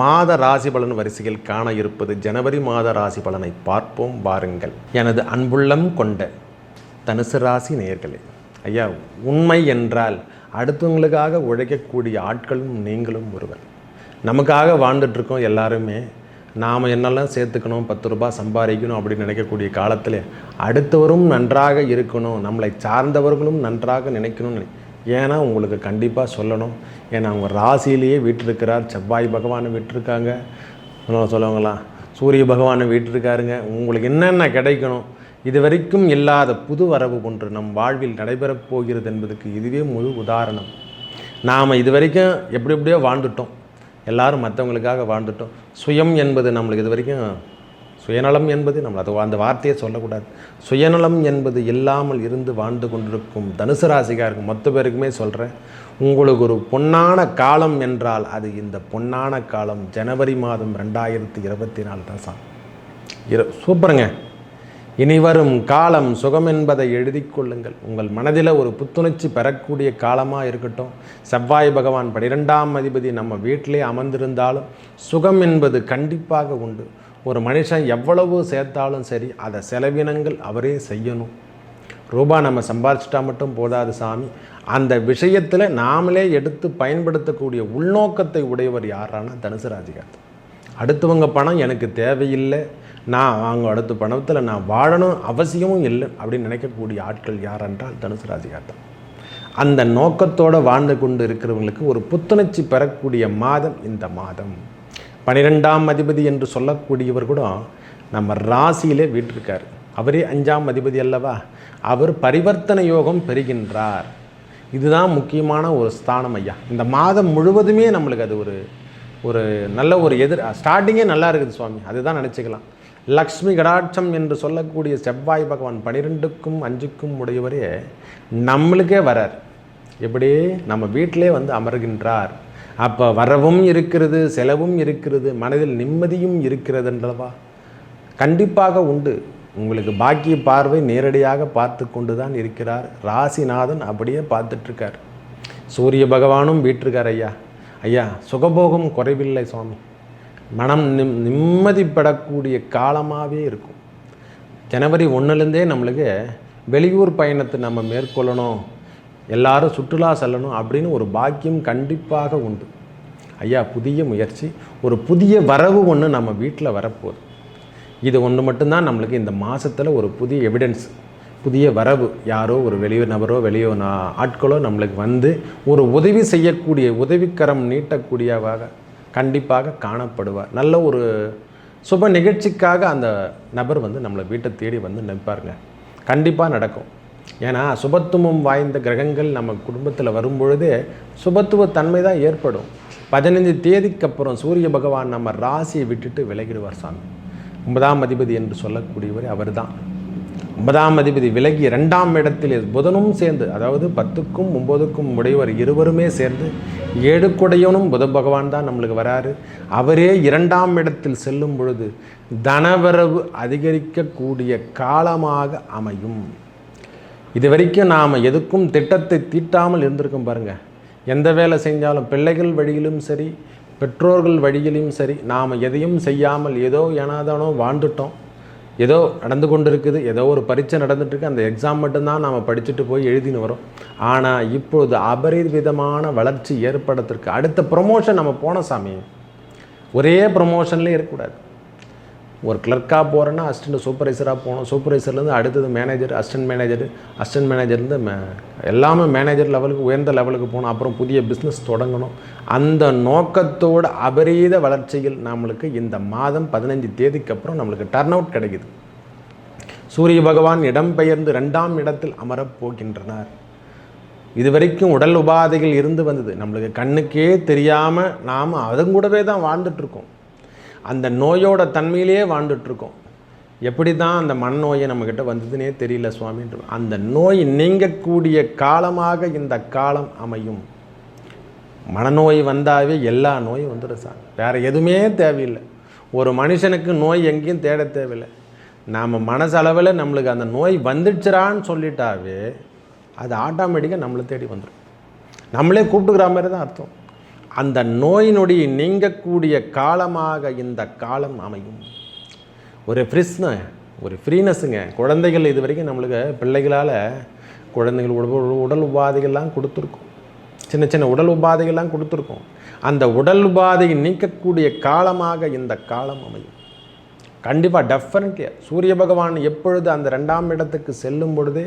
மாத ராசி பலன் வரிசையில் காண இருப்பது ஜனவரி மாத ராசி பலனை பார்ப்போம் வாருங்கள். எனது அன்புள்ளம் கொண்ட தனுசு ராசி நேர்களே ஐயா உண்மை என்றால் அடுத்தவங்களுக்காக உழைக்கக்கூடிய ஆட்களும் நீங்களும் ஒருவர். நமக்காக வாழ்ந்துட்டுருக்கோம் எல்லாருமே. நாம் என்னெல்லாம் சேர்த்துக்கணும் பத்து ரூபாய் சம்பாதிக்கணும் அப்படின்னு நினைக்கக்கூடிய காலத்தில் அடுத்தவரும் நன்றாக இருக்கணும் நம்மளை சார்ந்தவர்களும் நன்றாக நினைக்கணும்னு நினை ஏன்னா உங்களுக்கு கண்டிப்பாக சொல்லணும். ஏன்னா அவங்க ராசியிலேயே வீட்டிருக்கிறார். செவ்வாய் பகவானை விட்டுருக்காங்க. சொல்லுவாங்களா? சூரிய பகவானை வீட்டிருக்காருங்க. உங்களுக்கு என்னென்ன கிடைக்கணும்? இது வரைக்கும் இல்லாத புது வரவு ஒன்று நம் வாழ்வில் நடைபெறப் போகிறது என்பதற்கு இதுவே முழு உதாரணம். நாம் இது வரைக்கும் எப்படி எப்படியோ வாழ்ந்துட்டோம். எல்லாரும் மற்றவங்களுக்காக வாழ்ந்துட்டோம். சுயம் என்பது நம்மளுக்கு இது வரைக்கும் சுயநலம் என்பது நம்ம அது அந்த வார்த்தையை சொல்லக்கூடாது. சுயநலம் என்பது இல்லாமல் இருந்து வாழ்ந்து கொண்டிருக்கும் தனுசு ராசிக்காருக்கு மொத்த பேருக்குமே சொல்கிறேன் உங்களுக்கு ஒரு பொன்னான காலம் என்றால் அது இந்த பொன்னான காலம் ஜனவரி மாதம் ரெண்டாயிரத்தி இருபத்தி நாலு தான் சார். இரு சூப்பருங்க. இனி வரும் காலம் சுகம் என்பதை எழுதி கொள்ளுங்கள். உங்கள் மனதில் ஒரு புத்துணர்ச்சி பெறக்கூடிய காலமாக இருக்கட்டும். செவ்வாய் பகவான் பனிரெண்டாம் அதிபதி நம்ம வீட்டிலே அமர்ந்திருந்தாலும் சுகம் என்பது கண்டிப்பாக உண்டு. ஒரு மனுஷன் எவ்வளவு சேர்த்தாலும் சரி அதை செலவினங்கள் அவரே செய்யணும். ரூபா நம்ம சம்பாதிச்சிட்டா மட்டும் போதாது சாமி. அந்த விஷயத்தில் நாமளே எடுத்து பயன்படுத்தக்கூடிய உள்நோக்கத்தை உடையவர் யாரானா தனுசு ராஜிகாந்த் அடுத்தவங்க பணம் எனக்கு தேவையில்லை. நான் அவங்க அடுத்த பணத்தில் நான் வாழணும் அவசியமும் இல்லை அப்படின்னு நினைக்கக்கூடிய ஆட்கள் யார் என்றால் தனுசு ராசிகாட்டம் அந்த நோக்கத்தோடு வாழ்ந்து கொண்டு இருக்கிறவங்களுக்கு ஒரு புத்துணர்ச்சி பெறக்கூடிய மாதம் இந்த மாதம். பனிரெண்டாம் அதிபதி என்று சொல்லக்கூடியவர் கூட நம்ம ராசியிலே வீட்டிருக்கார். அவரே அஞ்சாம் அதிபதி அல்லவா? அவர் பரிவர்த்தனை யோகம் பெறுகின்றார். இதுதான் முக்கியமான ஒரு ஸ்தானம் ஐயா. இந்த மாதம் முழுவதுமே நம்மளுக்கு அது ஒரு ஒரு நல்ல ஒரு எதிர் ஸ்டார்டிங்கே நல்லா இருக்குது சுவாமி. அதுதான் நினச்சிக்கலாம். லக்ஷ்மி கடாட்சம் என்று சொல்லக்கூடிய செவ்வாய் பகவான் பனிரெண்டுக்கும் அஞ்சுக்கும் உடையவரே நம்மளுக்கே வரார். எப்படி நம்ம வீட்டிலே வந்து அமர்கின்றார். அப்போ வரவும் இருக்கிறது செலவும் இருக்கிறது மனதில் நிம்மதியும் இருக்கிறதுன்றவா கண்டிப்பாக உண்டு. உங்களுக்கு பாக்கிய பார்வை நேரடியாக பார்த்து கொண்டு தான் இருக்கிறார். ராசிநாதன் அப்படியே பார்த்துட்ருக்கார். சூரிய பகவானும் வீட்டிருக்கார் ஐயா. ஐயா சுகபோகம் குறைவில்லை சுவாமி. மனம் நிம் நிம்மதிப்படக்கூடிய காலமாகவே இருக்கும். ஜனவரி ஒன்றுலேருந்தே நம்மளுக்கு வெளியூர் பயணத்தை நம்ம மேற்கொள்ளணும். எல்லாரும் சுற்றுலா செல்லணும் அப்படின்னு ஒரு பாக்கியம் கண்டிப்பாக உண்டு. ஐயா புதிய முயற்சி. ஒரு புதிய வரவு ஒன்று நம்ம வீட்டில் வரப்போகுது. இது ஒன்று மட்டும்தான் நம்மளுக்கு இந்த மாதத்தில் ஒரு புதிய எவிடன்ஸ் புதிய வரவு. யாரோ ஒரு வெளியூர் நபரோ வெளியோ நா- ஆட்களோ நம்மளுக்கு வந்து ஒரு உதவி செய்யக்கூடிய உதவிக்கரம் நீட்டக்கூடியவாக கண்டிப்பாக காணப்படுவார். நல்ல ஒரு சுப நிகழ்ச்சிக்காக அந்த நபர் வந்து நம்மளை வீட்டை தேடி வந்து நிற்பாருங்க. கண்டிப்பாக நடக்கும். ஏன்னா சுபத்துவம் வாய்ந்த கிரகங்கள் நம்ம குடும்பத்தில் வரும்பொழுதே சுபத்துவ தன்மை தான் ஏற்படும். பதினஞ்சு தேதிக்கு அப்புறம் சூரிய பகவான் நம்ம ராசியை விட்டுட்டு விலகிடுவார் சாமி. ஒன்பதாம் அதிபதி என்று சொல்லக்கூடியவர் அவர்தான். ஒன்பதாம் அதிபதி விலகி இரண்டாம் இடத்திலே புதனும் சேர்ந்து அதாவது பத்துக்கும் ஒம்பதுக்கும் உடையவர் இருவருமே சேர்ந்து ஏழுக்குடையவனும் புத பகவான் தான் நம்மளுக்கு வராரு. அவரே இரண்டாம் இடத்தில் செல்லும் பொழுது தனவரவு அதிகரிக்கக்கூடிய காலமாக அமையும். இது வரைக்கும் நாம் எதுக்கும் திட்டத்தை தீட்டாமல் இருந்திருக்கோம் பாருங்கள் எந்த வேலை செஞ்சாலும் பிள்ளைகள் வழியிலும் சரி பெற்றோர்கள் வழியிலும் சரி நாம் எதையும் செய்யாமல் ஏதோ ஏனாதானோ வாழ்ந்துட்டோம். ஏதோ நடந்து கொண்டு இருக்குது ஏதோ ஒரு பரீட்சை நடந்துட்டுருக்கு அந்த எக்ஸாம் மட்டும்தான் நாம் படிச்சுட்டு போய் எழுதின்னு வரோம். ஆனால் இப்பொழுது அபரிவிதமான வளர்ச்சி ஏற்படுறதுக்கு அடுத்த ப்ரொமோஷன் நம்ம போன சாமி. ஒரே ப்ரொமோஷன்லேயே இருக்கக்கூடாது. ஒரு கிளர்க்காக போகிறேன்னா அசிஸ்டண்ட் சூப்பர்வைசராக போகணும். சூப்பர்வைசர்லேருந்து அடுத்தது மேனேஜர் அசிஸ்டன்ட் மேனேஜர் அசிஸ்டன்ட் மேனேஜர்லேருந்து மே எல்லாமே மேனேஜர் லெவலுக்கு உயர்ந்த லெவலுக்கு போகணும். அப்புறம் புதிய பிஸ்னஸ் தொடங்கணும். அந்த நோக்கத்தோட அபரீத வளர்ச்சியில் நம்மளுக்கு இந்த மாதம் பதினஞ்சு தேதிக்கு அப்புறம் நம்மளுக்கு டர்ன் அவுட் கிடைக்குது. சூரிய பகவான் இடம்பெயர்ந்து ரெண்டாம் இடத்தில் அமரப் போகின்றனர். இதுவரைக்கும் உடல் உபாதைகள் இருந்து வந்தது. நம்மளுக்கு கண்ணுக்கே தெரியாமல் நாம் அதன் கூடவே தான் வாழ்ந்துட்டுருக்கோம் அந்த நோயோட தன்மையிலேயே வாழ்ந்துட்டுருக்கோம். எப்படி தான் அந்த மனநோயை நம்மக்கிட்ட வந்ததுன்னே தெரியல சுவாமின்ற அந்த நோய் நீங்கக்கூடிய காலமாக இந்த காலம் அமையும். மனநோய் வந்தாவே எல்லா நோயும் வந்துடும் சார். வேறு எதுவுமே தேவையில்லை. ஒரு மனுஷனுக்கு நோய் எங்கேயும் தேட தேவையில்லை. நாம் மனசளவில் நம்மளுக்கு அந்த நோய் வந்துடுச்சிரான்னு சொல்லிட்டாவே அது ஆட்டோமேட்டிக்காக நம்மளை தேடி வந்துடும் நம்மளே கூப்பிட்டுக்கிற மாதிரி தான் அர்த்தம். அந்த நோய் நொடி நீங்கக்கூடிய காலமாக இந்த காலம் அமையும். ஒரு ஃப்ரிஸ்ன ஒரு ஃப்ரீனஸுங்க குழந்தைகள் இது வரைக்கும் நம்மளுக்கு பிள்ளைகளால் குழந்தைகள் உடல் உடல் உபாதைகள்லாம் கொடுத்துருக்கோம். சின்ன சின்ன உடல் உபாதைகள்லாம் கொடுத்துருக்கோம். அந்த உடல் உபாதையை நீக்கக்கூடிய காலமாக இந்த காலம் அமையும். கண்டிப்பாக டெஃபினெட்லியாக சூரிய பகவான் எப்பொழுது அந்த ரெண்டாம் இடத்துக்கு செல்லும் பொழுது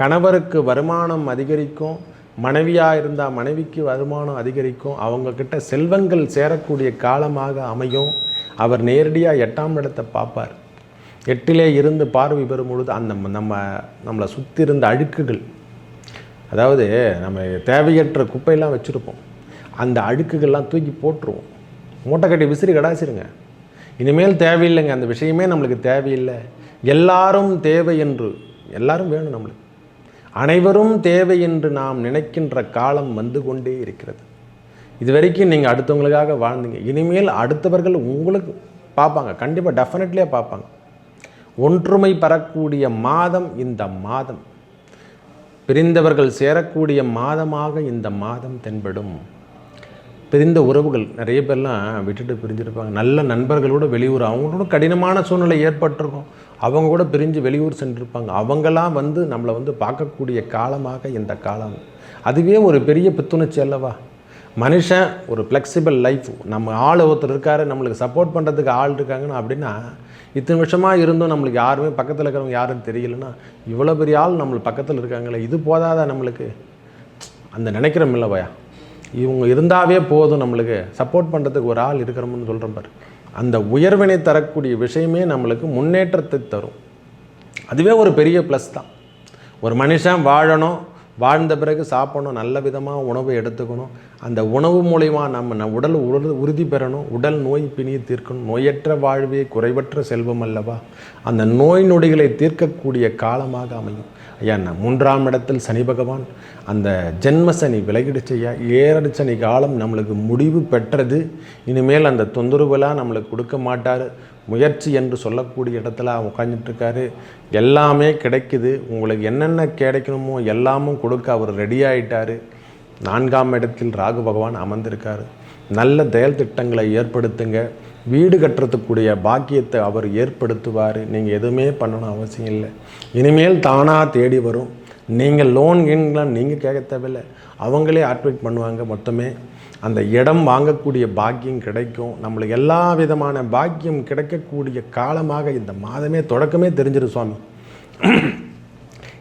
கணவருக்கு வருமானம் அதிகரிக்கும் மனைவியாக இருந்தால் மனைவிக்கு வருமானம் அதிகரிக்கும். அவங்கக்கிட்ட செல்வங்கள் சேரக்கூடிய காலமாக அமையும். அவர் நேரடியாக எட்டாம் இடத்தை பார்ப்பார். எட்டிலே இருந்து பார்வை பெறும் பொழுது அந்த நம்ம நம்மளை சுற்றி இருந்த அழுக்குகள் அதாவது நம்ம தேவையற்ற குப்பையெல்லாம் வச்சுருப்போம். அந்த அழுக்குகள்லாம் தூக்கி போட்டுருவோம். மூட்டை கட்டி விசிறி கடாச்சிருங்க இனிமேல் தேவையில்லைங்க. அந்த விஷயமே நம்மளுக்கு தேவையில்லை. எல்லாரும் தேவை என்று எல்லாரும் வேணும் நம்மளுக்கு. அனைவரும் தேவை என்று நாம் நினைக்கின்ற காலம் வந்து கொண்டே இருக்கிறது. இது வரைக்கும் நீங்கள் அடுத்தவங்களுக்காக வாழ்ந்தீங்க. இனிமேல் அடுத்தவர்கள் உங்களுக்கு பார்ப்பாங்க. கண்டிப்பாக டெஃபினெட்லியாக பார்ப்பாங்க. ஒற்றுமை பெறக்கூடிய மாதம் இந்த மாதம். பிரிந்தவர்கள் சேரக்கூடிய மாதமாக இந்த மாதம் தென்படும். பிரிந்த உறவுகள் நிறைய பேர்லாம் விட்டுட்டு பிரிஞ்சிருப்பாங்க. நல்ல நண்பர்களோட வெளியூர் அவங்களோட கடினமான சூழ்நிலை ஏற்பட்டிருக்கும். அவங்க கூட பிரிஞ்சு வெளியூர் சென்றிருப்பாங்க. அவங்களாம் வந்து நம்மளை வந்து பார்க்கக்கூடிய காலமாக இந்த காலம். அதுவே ஒரு பெரிய புத்துணர்ச்சி அல்லவா? மனுஷன் ஒரு ஃப்ளெக்சிபிள் லைஃப் நம்ம ஆள் ஒருத்தர் இருக்காரு நம்மளுக்கு சப்போர்ட் பண்ணுறதுக்கு ஆள் இருக்காங்கன்னு அப்படின்னா இத்தனை வருஷமாக இருந்தும் நம்மளுக்கு யாருமே பக்கத்தில் இருக்கிறவங்க யாரும் தெரியலன்னா இவ்வளோ பெரிய ஆள் நம்மளுக்கு பக்கத்தில் இருக்காங்களே இது போதாதா நம்மளுக்கு? அந்த நினைக்கிறோம் இல்லைவாயா இவங்க இருந்தாவே போதும் நம்மளுக்கு. சப்போர்ட் பண்ணுறதுக்கு ஒரு ஆள் இருக்கிறோம்னு சொல்கிறோம் பாரு. அந்த உயர்வினை தரக்கூடிய விஷயமே நம்மளுக்கு முன்னேற்றத்தை தரும். அதுவே ஒரு பெரிய ப்ளஸ் தான். ஒரு மனுஷன் வாழணும் வாழ்ந்த பிறகு சாப்பிடணும் நல்ல விதமாக உணவை எடுத்துக்கணும் அந்த உணவு மூலயமா நம்ம நம் உடல் உடல் உறுதி பெறணும் உடல் நோய் பிணியை தீர்க்கணும் நோயற்ற வாழ்வே குறைவற்ற செல்வம் அல்லவா? அந்த நோய் நொடிகளை தீர்க்கக்கூடிய காலமாக அமையும். ஐயா நான் மூன்றாம் இடத்தில் சனி பகவான் அந்த ஜென்ம சனி விலகிடுச்சு ஐயா. சனி காலம் நம்மளுக்கு முடிவு பெற்றது. இனிமேல் அந்த தொந்தரவுலாம் நம்மளுக்கு கொடுக்க மாட்டார். முயற்சி என்று சொல்லக்கூடிய இடத்துல உட்காந்துட்டுருக்காரு எல்லாமே கிடைக்குது. உங்களுக்கு என்னென்ன கிடைக்கணுமோ எல்லாமும் கொடுக்க அவர் ரெடி ஆயிட்டாரு. நான்காம் இடத்தில் ராகு பகவான் அமர்ந்திருக்காரு. நல்ல செயல் திட்டங்களை ஏற்படுத்துங்க. வீடு கட்டுறதுக்குரிய பாக்கியத்தை அவர் ஏற்படுத்துவார். நீங்கள் எதுவுமே பண்ணணும் அவசியம் இல்லை. இனிமேல் தானாக தேடி வரும். நீங்கள் லோன் கீன்லாம் நீங்கள் கேட்க தேவையில்லை. அவங்களே ஆக்டிவேட் பண்ணுவாங்க மொத்தமே. அந்த இடம் வாங்கக்கூடிய பாக்கியம் கிடைக்கும். நம்மளுக்கு எல்லா விதமான பாக்கியம் கிடைக்கக்கூடிய காலமாக இந்த மாதமே தொடக்கமே தெரிஞ்சிடும் சுவாமி.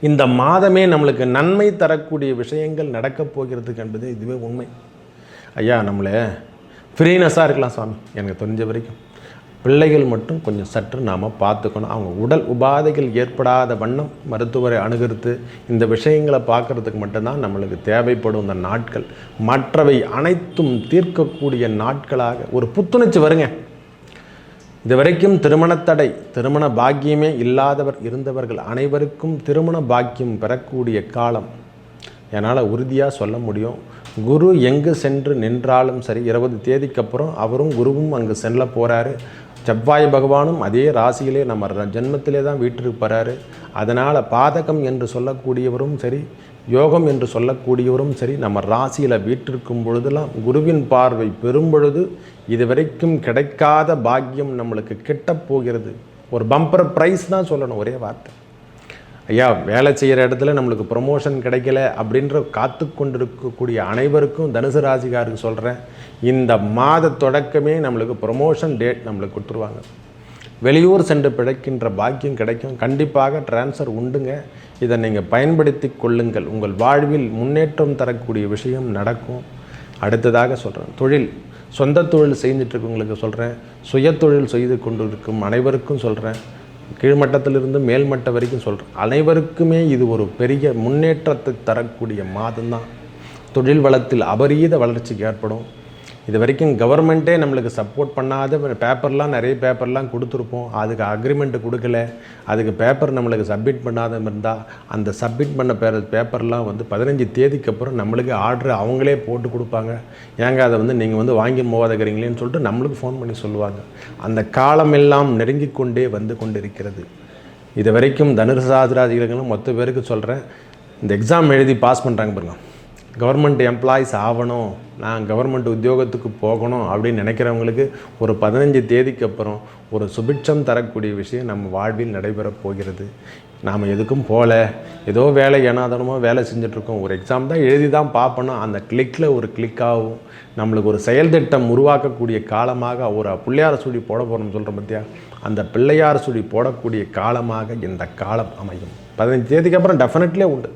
இந்த மாதமே நம்மளுக்கு நன்மை தரக்கூடிய விஷயங்கள் நடக்கப் போகிறதுக்கு என்பது இதுவே உண்மை. ஐயா நம்மளே ஃப்ரீனஸாக இருக்கலாம் சுவாமி எனக்கு தெரிஞ்ச வரைக்கும் பிள்ளைகள் மட்டும் கொஞ்சம் சற்று நாம் பார்த்துக்கணும். அவங்க உடல் உபாதைகள் ஏற்படாத வண்ணம் மருத்துவரை அணுகிறது இந்த விஷயங்களை பார்க்குறதுக்கு மட்டும்தான் நம்மளுக்கு தேவைப்படும் இந்த நாட்கள். மற்றவை அனைத்தும் தீர்க்கக்கூடிய நாட்களாக ஒரு புத்துணர்ச்சி வருங்க. இதுவரைக்கும் திருமணத்தடை திருமண பாக்கியமே இல்லாதவர் இருந்தவர்கள் அனைவருக்கும் திருமண பாக்கியம் பெறக்கூடிய காலம். என்னால் உறுதியாக சொல்ல முடியும். குரு எங்கு சென்று நின்றாலும் சரி இருபது தேதிக்கு அப்புறம் அவரும் குருவும் அங்கு செல்ல போகிறாரு செவ்வாய் பகவானும் அதே ராசியிலே நம்ம ஜென்மத்திலே தான் வீட்டிற்கு போகிறாரு அதனால் பாதகம் என்று சொல்லக்கூடியவரும் சரி யோகம் என்று சொல்லக்கூடியவரும் சரி நம்ம ராசியில் வீட்டிற்கும் பொழுதெல்லாம் குருவின் பார்வை பெறும் பொழுது இதுவரைக்கும் கிடைக்காத பாக்கியம் நம்மளுக்கு கிட்டப் போகிறது. ஒரு பம்பர் ப்ரைஸ் தான் சொல்லணும் ஒரே வார்த்தை. ஐயா வேலை செய்கிற இடத்துல நம்மளுக்கு ப்ரொமோஷன் கிடைக்கல அப்படின்ற காத்து கொண்டிருக்கக்கூடிய அனைவருக்கும் தனுசு ராசிகாருக்கு சொல்கிறேன் இந்த மாத தொடக்கமே நம்மளுக்கு ப்ரொமோஷன் டேட் நம்மளுக்கு கொடுத்துருவாங்க. வெளியூர் சென்று பிழைக்கின்ற பாக்கியம் கிடைக்கும். கண்டிப்பாக ட்ரான்ஸ்ஃபர் உண்டுங்க. இதை நீங்கள் பயன்படுத்தி கொள்ளுங்கள். உங்கள் வாழ்வில் முன்னேற்றம் தரக்கூடிய விஷயம் நடக்கும். அடுத்ததாக சொல்கிறேன் தொழில். சொந்த தொழில் செஞ்சுட்டு இருக்கவங்களுக்கு சொல்கிறேன் சுய தொழில் செய்து கொண்டிருக்கும் அனைவருக்கும் சொல்கிறேன் கீழ்மட்டத்திலிருந்து மேல்மட்டம் வரைக்கும் சொல்கிறேன் அனைவருக்குமே இது ஒரு பெரிய முன்னேற்றத்தை தரக்கூடிய மாதம்தான். தொழில் வளத்தில் அபரீத வளர்ச்சிக்கு ஏற்படும். இது வரைக்கும் கவர்மெண்ட்டே நம்மளுக்கு சப்போர்ட் பண்ணாத பேப்பர்லாம் நிறைய பேப்பர்லாம் கொடுத்துருப்போம். அதுக்கு அக்ரிமெண்ட் கொடுக்கல. அதுக்கு பேப்பர் நம்மளுக்கு சப்மிட் பண்ணாத இருந்தால் அந்த சப்மிட் பண்ண பேர பேப்பர்லாம் வந்து பதினஞ்சு தேதிக்கு அப்புறம் நம்மளுக்கு ஆர்டர் அவங்களே போட்டு கொடுப்பாங்க. ஏங்க அதை வந்து நீங்கள் வந்து வாங்கி போகாதக்கிறீங்களேன்னு சொல்லிட்டு நம்மளுக்கு ஃபோன் பண்ணி சொல்லுவாங்க. அந்த காலமெல்லாம் நெருங்கி கொண்டே வந்து கொண்டிருக்கிறது. இது வரைக்கும் தனுசாதிராதிகளும் மொத்த பேருக்கு சொல்கிறேன் இந்த எக்ஸாம் எழுதி பாஸ் பண்ணுறாங்க பாருங்கள் கவர்மெண்ட் எம்ப்ளாயிஸ் ஆகணும் நான் கவர்மெண்ட் உத்தியோகத்துக்கு போகணும் அப்படின்னு நினைக்கிறவங்களுக்கு ஒரு பதினஞ்சு தேதிக்கு அப்புறம் ஒரு சுபிட்சம் தரக்கூடிய விஷயம் நம்ம வாழ்வில் நடைபெறப் போகிறது. நாம் எதுக்கும் போகல ஏதோ வேலை ஏனாதனமாக வேலை செஞ்சிட்ருக்கோம். ஒரு எக்ஸாம் தான் எழுதி தான் பார்ப்போம் அந்த கிளிக்கில் ஒரு கிளிக் ஆகும். நம்மளுக்கு ஒரு செயல் திட்டம் உருவாக்கக்கூடிய காலமாக ஒரு பிள்ளையார் சுடி போட போகிறோம்னு சொல்கிறோம் பார்த்தியா அந்த பிள்ளையார் சுடி போடக்கூடிய காலமாக இந்த காலம் அமையும். பதினஞ்சு தேதிக்கு அப்புறம் டெஃபினெட்லே உண்டு.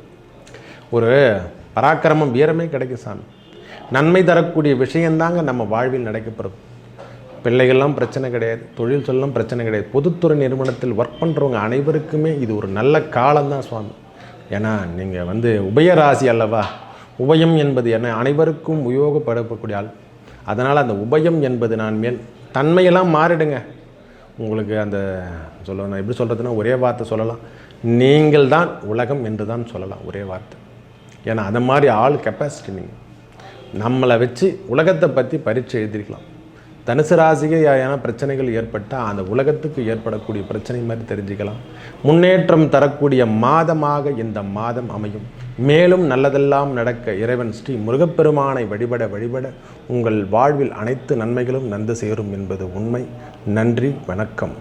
ஒரு பராக்கிரமம் வீரமே கிடைக்கும் சாமி. நன்மை தரக்கூடிய விஷயந்தாங்க நம்ம வாழ்வில் நடக்கப்போகிறது பிள்ளைகள்லாம் பிரச்சனை கிடையாது தொழில் சொல்லலாம் பிரச்சனை கிடையாது. பொதுத்துறை நிறுவனத்தில் ஒர்க் பண்ணுறவங்க அனைவருக்குமே இது ஒரு நல்ல காலம்தான் சுவாமி. ஏன்னா நீங்கள் வந்து உபயராசி அல்லவா? உபயம் என்பது என்ன? அனைவருக்கும் உபயோகப்படக்கூடிய ஆள். அதனால் அந்த உபயம் என்பது நான் மேல் தன்மையெல்லாம் மாறிடுங்க. உங்களுக்கு அந்த சொல்ல எப்படி சொல்கிறதுனா ஒரே வார்த்தை சொல்லலாம். நீங்கள் தான் உலகம் என்று தான் சொல்லலாம் ஒரே வார்த்தை. ஏன்னா அதை மாதிரி ஆள் கெப்பாசிட்டி நீங்கள் நம்மளை வச்சு உலகத்தை பற்றி பரீட்சை எழுதிருக்கலாம். தனுசு ராசிக்கு ஏன்னா பிரச்சனைகள் ஏற்பட்டால் அந்த உலகத்துக்கு ஏற்படக்கூடிய பிரச்சனை மாதிரி தெரிஞ்சுக்கலாம். முன்னேற்றம் தரக்கூடிய மாதமாக இந்த மாதம் அமையும். மேலும் நல்லதெல்லாம் நடக்க இறைவன் ஸ்ரீ முருகப்பெருமானை வழிபட வழிபட உங்கள் வாழ்வில் அனைத்து நன்மைகளும் நந்து சேரும் என்பது உண்மை. நன்றி வணக்கம்.